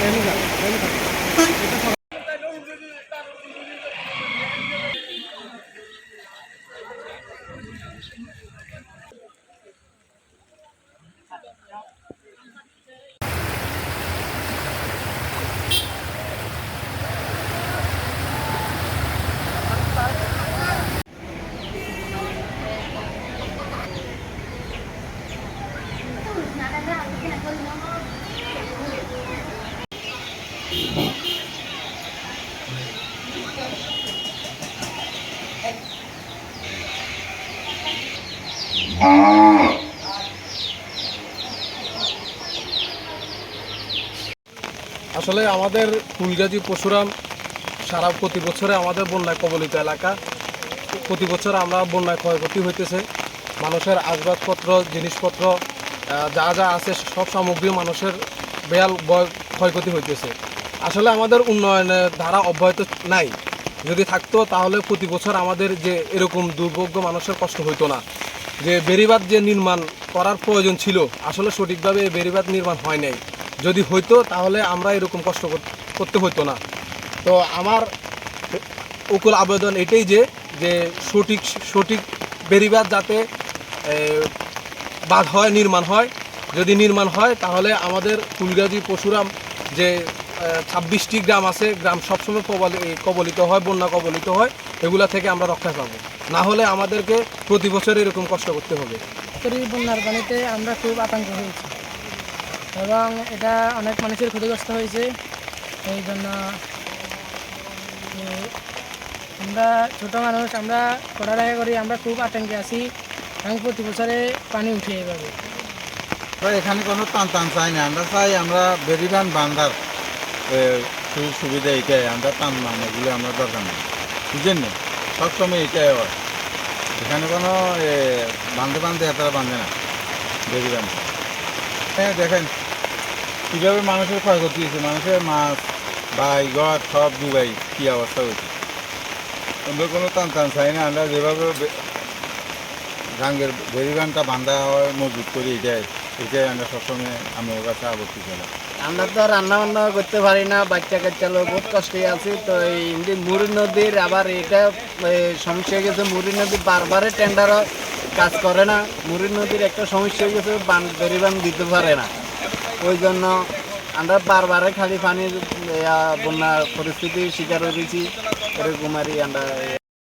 何が何が আসলে আমাদের ফুলগাজী পশুরাম সারা প্রতি বছরে আমাদের বন্যায় কবলিত এলাকা। প্রতি বছর আমরা বন্যায় ক্ষয়ক্ষতি হইতেছে। মানুষের আসবাবপত্র, জিনিসপত্র যা যা আছে সব সামগ্রী মানুষের বেয়াল ক্ষয়ক্ষতি হইতেছে। আসলে আমাদের উন্নয়নের ধারা অব্যাহত নাই। যদি থাকতো, তাহলে প্রতি বছর আমাদের যে এরকম দুর্ভোগ্য মানুষের কষ্ট হইতো না। যে বেরিবাদ যে নির্মাণ করার প্রয়োজন ছিল, আসলে সঠিকভাবে বেড়িবাঁধ নির্মাণ হয় নাই। যদি হইতো, তাহলে আমরা এরকম কষ্ট করতে হইতো না। তো আমার উকুল আবেদন এটাই যে যে সঠিক সঠিক বেরিবাদ যাতে বাঁধ হয়, নির্মাণ হয়। যদি নির্মাণ হয়, তাহলে আমাদের ফুলগাজী পশুরাম যে ছাব্বিশটি গ্রাম আছে গ্রাম সবসময় কবলি কবলিত হয় বন্যা কবলিত হয় এগুলা থেকে আমরা রক্ষা পাবো। না হলে আমাদেরকে প্রতি বছর এরকম কষ্ট করতে হবে। বন্যার পানিতে আমরা খুব আতঙ্ক হয়েছি। এবং এটা অনেক মানুষের ক্ষতিগ্রস্ত হয়েছে। এই জন্য আমরা ছোট মানুষ আমরা পড়ালেখা করি আমরা খুব আতঙ্কে আছি। এবং প্রতি বছরে পানি উঠে এভাবে। এখানে কোনো টান টান চাই না। আমরা চাই আমরা বেরিবান সুযোগ সুবিধা এটাই আমরা টান মান এগুলো আমরা দরকার নেই। বুঝলেন না? সবসময় এটাই হয়। এখানে কোনো এ, বান্ধে বান্ধে এতটা বান্ধে না বেরিবান হ্যাঁ দেখেন কীভাবে মানুষের ক্ষয়ক্ষতি হয়েছে মানুষের মাছ বাই ঘর সব ডুবাই কী অবস্থা হয়েছে। আমরা কোনো টান টান চাই না আমরা যেভাবে গাঙ্গের বেরিবানটা বান্ধা হয় মজবুত করি এটাই। এটাই আমরা সবসময় আমার কাছে আপত্তি ছিলাম আমরা তো রান্না বান্না করতে পারি না বাচ্চা কাচ্চা লোক বহুত কষ্টে আছি। তো এই মুড়ি নদীর আবার এটা সমস্যা গেছে মুড়ি নদী বারবারে টেন্ডার কাজ করে না। মুড়ি নদীর একটা সমস্যা হয়ে গেছে বান দিতে পারে না। ওই জন্য আমরা বারবারে খালি পানির এ, বন্যার পরিস্থিতির শিকার হয়েছি এরকম আমরা